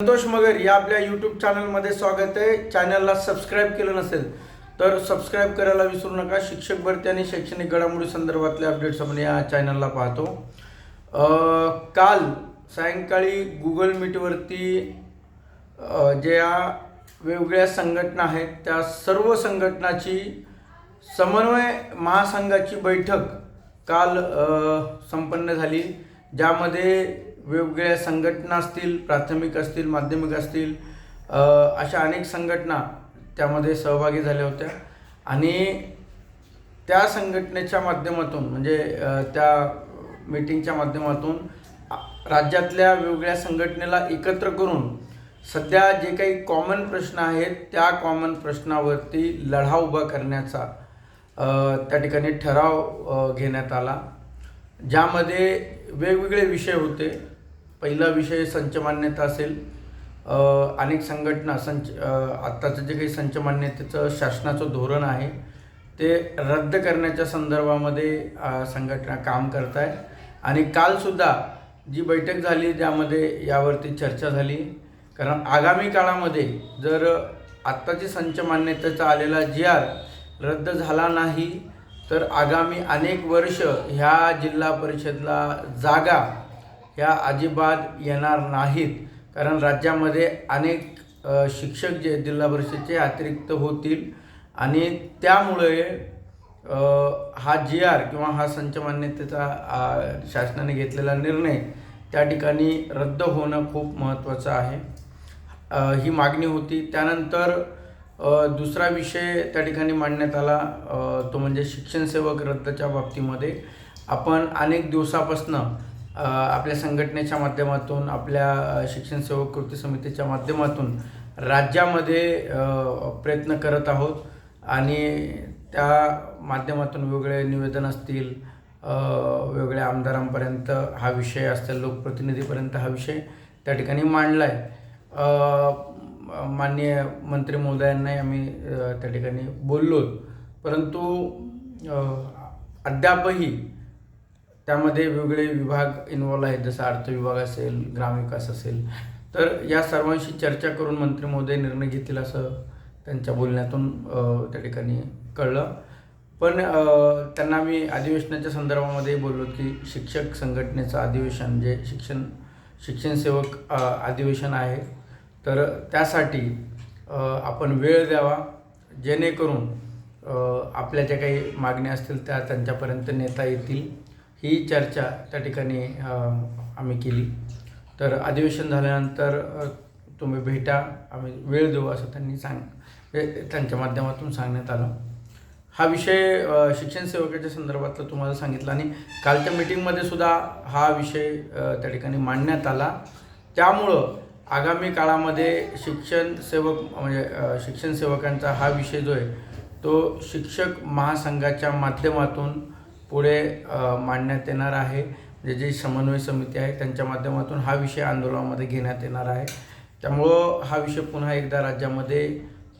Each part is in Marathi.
संतोष मगर या आपल्या यूट्यूब चॅनलमध्ये स्वागत आहे. चॅनलला सबस्क्राईब केलं नसेल तर सबस्क्राईब करायला विसरू नका. शिक्षक भरती आणि शैक्षणिक घडामोडी संदर्भातले अपडेट्स आपण या चॅनलला पाहतो. काल सायंकाळी गुगल मीटवरती ज्या वेगवेगळ्या संघटना आहेत त्या सर्व संघटनाची समन्वय महासंघाची बैठक काल संपन्न झाली. ज्यामध्ये वेगवेगळ्या संघटना असतील प्राथमिक असतील माध्यमिक असतील अशा अनेक संघटना त्यामध्ये सहभागी झाल्या होत्या. आणि त्या संघटनेच्या माध्यमातून म्हणजे त्या मीटिंगच्या माध्यमातून राज्यातल्या वेगवेगळ्या संघटनेला एकत्र करून सध्या जे काही कॉमन प्रश्न आहेत त्या कॉमन प्रश्नावरती लढा उभा करण्याचा त्या ठिकाणी ठराव घेण्यात आला. ज्यामध्ये वेगवेगळे विषय होते. पहिला विषय संच मान्यता असेल. अनेक संघटना संच आत्ताचं जे काही संच मान्यतेचं शासनाचं धोरण आहे ते रद्द करण्याच्या संदर्भामध्ये संघटना काम करत आहे आणि कालसुद्धा जी बैठक झाली त्यामध्ये यावरती चर्चा झाली. कारण आगामी काळामध्ये जर आत्ताची संच मान्यतेचा आलेला जी आर रद्द झाला नाही तर आगामी अनेक वर्ष ह्या जिल्हा परिषदला जागा ह्या अजिबात येणार नाहीत. कारण राज्यामध्ये अनेक शिक्षक जे जिल्हा परिषदेचे अतिरिक्त होतील. आणि त्यामुळे हा जी आर किंवा हा संच मान्यतेचा शासनाने घेतलेला निर्णय त्या ठिकाणी रद्द होणं खूप महत्त्वाचं आहे. ही मागणी होती. त्यानंतर दुसरा विषय त्या ठिकाणी मांडण्यात आला तो म्हणजे शिक्षण सेवक रद्दच्या बाबतीमध्ये. आपण अनेक दिवसापासनं आपल्या संघटनेच्या माध्यमातून आपल्या शिक्षण सेवक कृती समितीच्या माध्यमातून राज्यामध्ये प्रयत्न करत आहोत. आणि त्या माध्यमातून वेगळे निवेदन असतील वेगळ्या आमदारांपर्यंत हा विषय असतील लोकप्रतिनिधीपर्यंत हा विषय त्या ठिकाणी मांडला आहे माननीय मंत्री महोदयांनाही आम्ही त्या ठिकाणी बोललो परंतु अद्यापही त्यामध्ये वेगवेगळे विभाग इन्वॉल्व आहेत जसं अर्थ विभाग असेल ग्रामविकास असेल. तर या सर्वांशी चर्चा करून मंत्री महोदय निर्णय घेतील असं त्यांच्या बोलण्यातून त्या ठिकाणी कळलं. पण त्यांना मी अधिवेशनाच्या संदर्भामध्ये बोललो की शिक्षक संघटनेचं अधिवेशन जे शिक्षण शिक्षण सेवक अधिवेशन आहे तर त्यासाठी आपण वेळ द्यावा जेणेकरून आपल्या ज्या काही मागण्या असतील त्या त्यांच्यापर्यंत नेता येतील. ही चर्चा त्या ठिकाणी आम्ही केली. तर अधिवेशन झाल्यानंतर तुम्ही भेटा आम्ही वेळ देऊ असं त्यांनी सांग त्यांच्या माध्यमातून सांगण्यात आलं. हा विषय शिक्षण सेवकाच्या संदर्भातला तुम्हाला सांगितलं आणि कालच्या मीटिंगमध्ये सुद्धा हा विषय त्या ठिकाणी मांडण्यात आला. त्यामुळं आगामी काळामध्ये शिक्षण सेवक म्हणजे शिक्षण सेवकांचा हा विषय जो आहे तो शिक्षक महासंघाच्या माध्यमातून पुढे मांडण्यात येणार आहे. म्हणजे जी समन्वय समिती आहे त्यांच्या माध्यमातून हा विषय आंदोलनामध्ये घेण्यात येणार आहे. त्यामुळं हा विषय पुन्हा एकदा राज्यामध्ये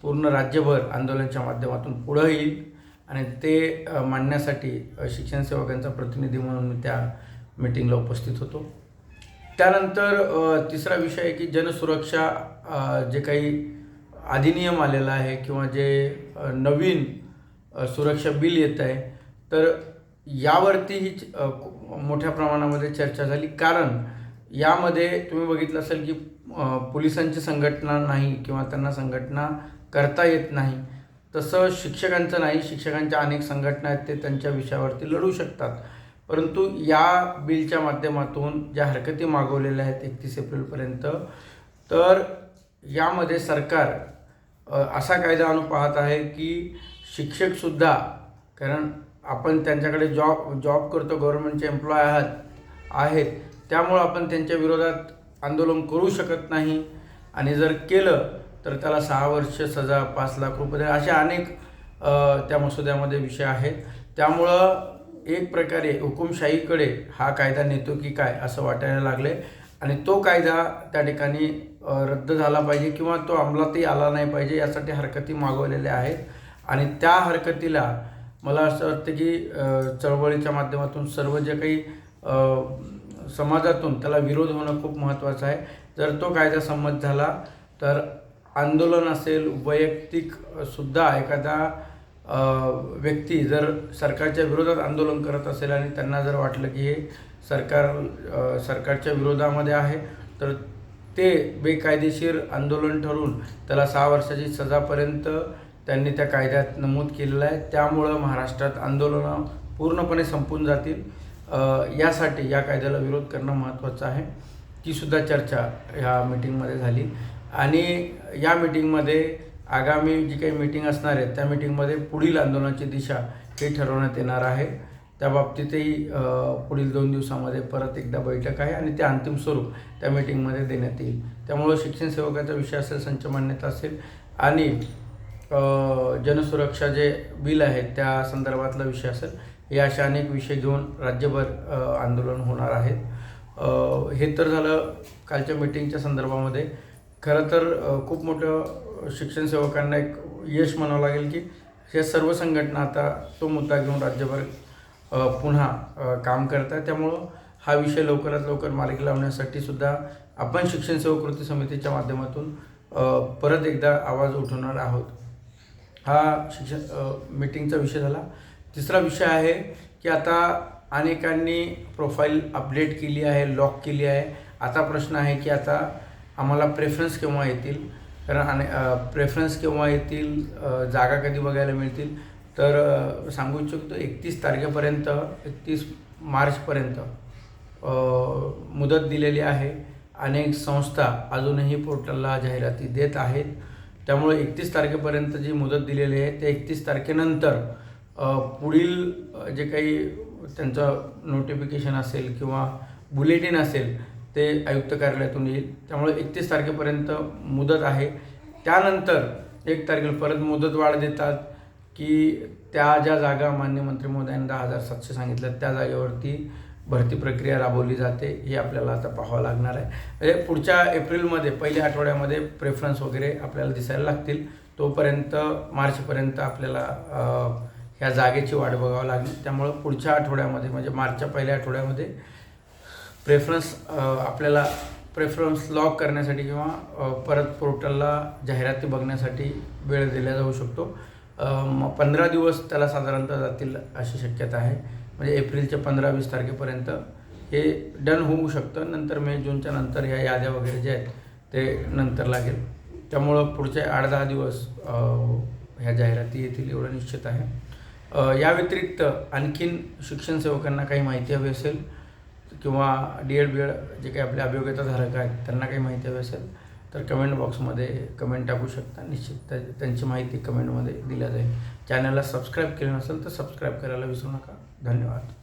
पूर्ण राज्यभर आंदोलनाच्या माध्यमातून पुढं येईल. आणि ते मांडण्यासाठी शिक्षण सेवकांचा प्रतिनिधी म्हणून मी त्या मीटिंगला उपस्थित होतो. त्यानंतर तिसरा विषय आहे की जनसुरक्षा जे काही अधिनियम आलेला आहे किंवा जे नवीन सुरक्षा बिल येत आहे तर यावरतीही च- मोठ्या प्रमाणामध्ये चर्चा झाली. कारण यामध्ये तुम्ही बघितलं असेल की पोलिसांची संघटना नाही किंवा त्यांना संघटना करता येत नाही. तसं शिक्षकांचं नाही. शिक्षकांच्या अनेक संघटना आहेत ते त्यांच्या विषयावरती लढू शकतात. परंतु या बिलच्या माध्यमातून ज्या हरकती मागवलेल्या आहेत एकतीस एप्रिलपर्यंत तर यामध्ये सरकार असा कायदा आणू पाहत आहे की शिक्षकसुद्धा कारण आपण त्यांच्याकडे जॉब जॉब करतो गव्हर्नमेंटचे एम्प्लॉय आहात आहेत. त्यामुळं आपण त्यांच्या विरोधात आंदोलन करू शकत नाही. आणि जर केलं तर त्याला सहा वर्ष सजा पाच लाख रुपये अशा अनेक त्या मसुद्यामध्ये विषय आहेत. त्यामुळं एक प्रकारे हुकुमशाहीकडे हा कायदा नेतो की काय असं वाटायला लागले आणि तो कायदा त्या ठिकाणी रद्द झाला पाहिजे किंवा तो अंमलातही आला नाही पाहिजे यासाठी हरकती मागवलेल्या आहेत. आणि त्या हरकतीला मला असं वाटतं की चळवळीच्या माध्यमातून सर्व जे काही समाजातून त्याला विरोध होणं खूप महत्त्वाचं आहे. जर तो कायदा संमत झाला तर आंदोलन असेल वैयक्तिक सुद्धा एखादा व्यक्ती जर सरकारच्या विरोधात आंदोलन करत असेल आणि त्यांना जर वाटलं की हे सरकार सरकारच्या विरोधामध्ये आहे तर ते बेकायदेशीर आंदोलन ठरवून त्याला सहा वर्षाची सजापर्यंत त्यांनी त्या कायद्यात नमूद केलेलं आहे. त्यामुळं महाराष्ट्रात आंदोलनं पूर्णपणे संपून जातील. यासाठी या कायद्याला विरोध करणं महत्त्वाचं आहे. तीसुद्धा चर्चा ह्या मीटिंगमध्ये झाली. आणि या मीटिंगमध्ये आगामी जी काही मीटिंग असणार आहे त्या मीटिंगमध्ये पुढील आंदोलनाची दिशा ही ठरवण्यात येणार आहे. त्या बाबतीतही पुढील दोन दिवसामध्ये परत एकदा बैठक आहे आणि ते अंतिम स्वरूप त्या मीटिंगमध्ये देण्यात येईल. त्यामुळं शिक्षण सेवकाचा विषय असेल संच मान्यता असेल आणि जनसुरक्षा जे बिल आहे त्या संदर्भातला विषय असेल. हे अशा अनेक विषय घेऊन राज्यभर आंदोलन होणार आहेत हे तर झालं कालच्या मीटिंगच्या संदर्भामध्ये. खरं तर खूप मोठं शिक्षण सेवकांना एक यश म्हणावं लागेल की हे सर्व संघटना आता तो मुद्दा घेऊन राज्यभर पुन्हा काम करत आहे त्यामुळं हा विषय लवकरात लवकर मार्गी लावण्यासाठी सुद्धा आपण शिक्षण सेवकृती समितीच्या माध्यमातून परत एकदा आवाज उठवणार आहोत. हा शिक्षण मीटिंगचा विषय झाला. तिसरा विषय आहे की आता अनेकांनी प्रोफाईल अपडेट केली आहे लॉक केली आहे. आता प्रश्न आहे की आता आम्हाला प्रेफरन्स केव्हा येतील? कारण अने प्रेफरन्स केव्हा येतील? जागा कधी बघायला मिळतील? तर सांगू इच्छितो एकतीस तारखेपर्यंत एकतीस मार्चपर्यंत मुदत दिलेली आहे. अनेक संस्था अजूनही पोर्टलला जाहिराती देत आहेत. त्यामुळे एकतीस तारखेपर्यंत जी मुदत दिलेली आहे ते एकतीस तारखेनंतर पुढील जे काही त्यांचं नोटिफिकेशन असेल किंवा बुलेटिन असेल ते आयुक्त कार्यालयातून येईल. त्यामुळे एकतीस तारखेपर्यंत मुदत आहे. त्यानंतर एक तारखेला परत मुदत वाढ देतात की त्या ज्या जागा मान्य मंत्री महोदयांनी दहा हजार सातशे सांगितलं त्या जागेवरती भरती प्रक्रिया राबवली जाते हे आपल्याला आता पाहावं लागणार आहे. म्हणजे पुढच्या एप्रिलमध्ये पहिल्या आठवड्यामध्ये प्रेफरन्स वगैरे आपल्याला दिसायला लागतील. तोपर्यंत मार्चपर्यंत आपल्याला ह्या जागेची वाट बघावं लागेल. त्यामुळं पुढच्या आठवड्यामध्ये म्हणजे मार्चच्या पहिल्या आठवड्यामध्ये प्रेफरन्स आपल्याला प्रेफरन्स लॉक करण्यासाठी किंवा परत पोर्टलला जाहिराती बघण्यासाठी वेळ दिला जाऊ शकतो. पंधरा दिवस त्याला साधारणतः जातील अशी शक्यता आहे. म्हणजे एप्रिलच्या पंधरा वीस तारखेपर्यंत हे डन होऊ शकतं. नंतर मे जूनच्या नंतर ह्या याद्या वगैरे जे आहेत ते नंतर लागेल. त्यामुळं पुढचे आठ दहा दिवस ह्या जाहिराती येतील एवढं निश्चित आहे. या व्यतिरिक्त आणखीन शिक्षण सेवकांना काही माहिती हवी असेल किंवा डी एड बी एड जे काही आपले अभियोग्यताधारक आहेत त्यांना काही माहिती हवी असेल तर कमेंट बॉक्समध्ये कमेंट टाकू शकता. निश्चित त्या त्यांची माहिती कमेंटमध्ये दिल्या जाईल. चॅनलला सबस्क्राईब केलं नसेल तर सबस्क्राईब करायला विसरू नका. धन्यवाद